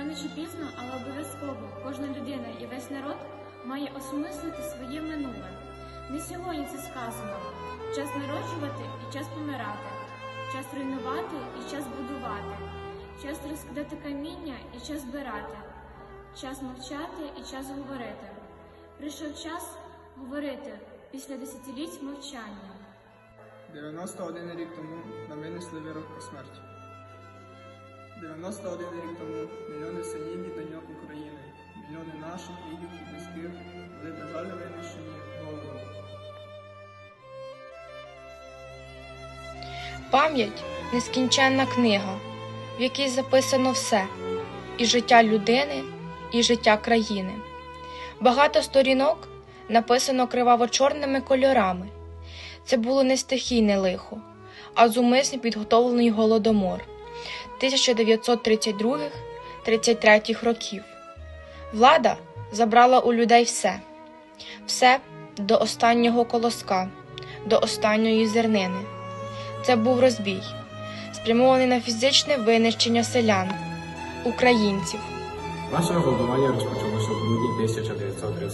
Рано чи пізно, але обов'язково кожна людина і весь народ має осмислити своє минуле. Не сьогодні це сказано. Час народжувати і час помирати, час руйнувати і час будувати, час розкидати каміння і час збирати, час мовчати і час говорити. Прийшов час говорити після десятиліть мовчання. 91 рік тому нам винесли вирок про смерть. 91 рік тому мільйони синів і доньок України, мільйони наших рідних і близьких були безжально винищені голодом. Пам'ять нескінченна книга, в якій записано все і життя людини, і життя країни. Багато сторінок написано криваво-чорними кольорами. Це було не стихійне лихо, а зумисно підготовлений голодомор 1932-33 років. Влада забрала у людей все, все до останнього колоска, до останньої зернини. Це був розбій, спрямований на фізичне винищення селян, українців. Наше голодування розпочалося в грудні 1931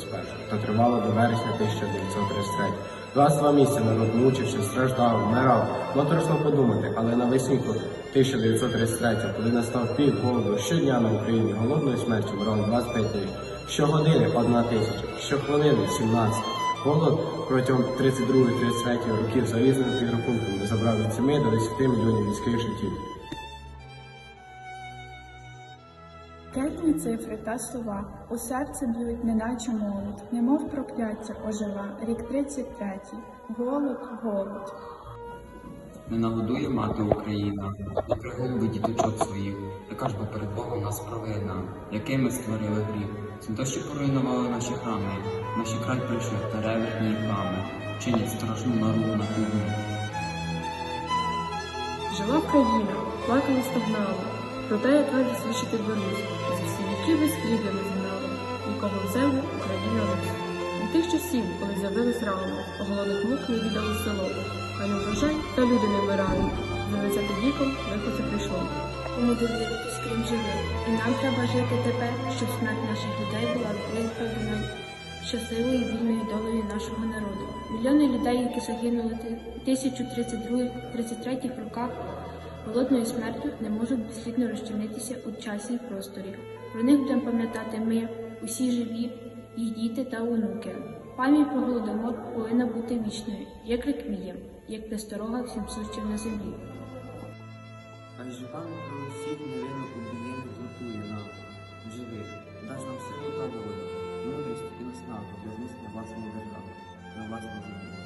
та тривало до вересня 1933. 22 місяці народ мучився, страждав, вмирав. Моторошно подумати, але навесні 1933, коли настав пік голоду, щодня на Україні голодною смертю вмирало 25 тисяч, щогодини одна тисяча, щохвилини 17. Голод протягом 32-33 років за різними підрахунками забрав від 7 до 10 мільйонів людських життів. Кетні цифри та слова у серце б'ють, неначе молодь, немов прокляття ожива, рік 33, голод, голод. Не нагодує мати Україна, не приголубить діточок своїх, яка ж бо перед Богом нас провина, який ми створили гріх. Це то, що поруйнували наші храми, наші край прийшли та реверні і храми, чинять страшну наругу на півдні. Жила країна, плакала, стогнала, проте я твердо свідчити берусь, з всі віки без хліба не знала, нікого в землю Україна росла. Від тих часів, коли з'явились рано, голодних мук не віддали село, а не врожай та люди не вмирали. За 20 віком вихоце прийшло. Кому довіритись, крім живих. І нам треба жити тепер, щоб смерть наших людей була виправдана щасливою і вільною долею нашого народу. Мільйони людей, які загинули в 1032-33 роках голодною смертю, не можуть безслідно розчинитися у часі і просторі. Про них будемо пам'ятати ми, усі живі, їх діти та онуки. Пам'ять про голодомор повинна бути вічною, як реквієм, як престорога всім сущим на землі. Адже пам'ять про усіх невинно убієння зготує нам, живих, дасть нам силу та волю, мудрість і наснагу для знищення власної держави на власній землі.